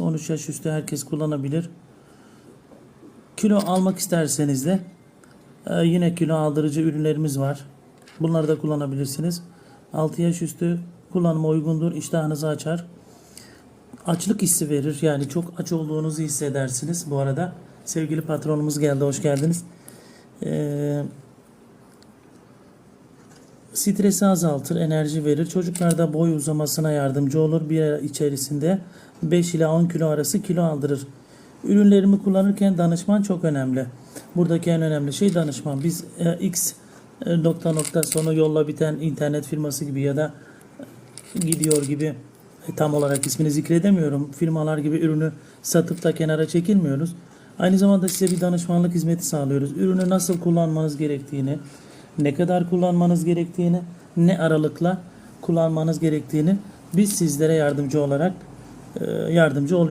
kullanılmaz. 13 yaş üstü herkes kullanabilir. Kilo almak isterseniz de e, yine kilo aldırıcı ürünlerimiz var. Bunları da kullanabilirsiniz. 6 yaş üstü kullanıma uygundur. İştahınızı açar. Açlık hissi verir. Yani çok aç olduğunuzu hissedersiniz. Bu arada sevgili patronumuz geldi. Hoş geldiniz. Eee Stresi azaltır, enerji verir. Çocuklarda boy uzamasına yardımcı olur. Bir ay içerisinde 5 ila 10 kilo arası kilo aldırır. Ürünlerimi kullanırken danışman çok önemli. Buradaki en önemli şey danışman. Biz e, X e, nokta nokta sonu yolla biten internet firması gibi ya da gidiyor gibi e, tam olarak ismini zikredemiyorum. Firmalar gibi ürünü satıp da kenara çekilmiyoruz. Aynı zamanda size bir danışmanlık hizmeti sağlıyoruz. Ürünü nasıl kullanmanız gerektiğini, ne kadar kullanmanız gerektiğini, ne aralıkla kullanmanız gerektiğini biz sizlere yardımcı olarak e, yardımcı oluyoruz.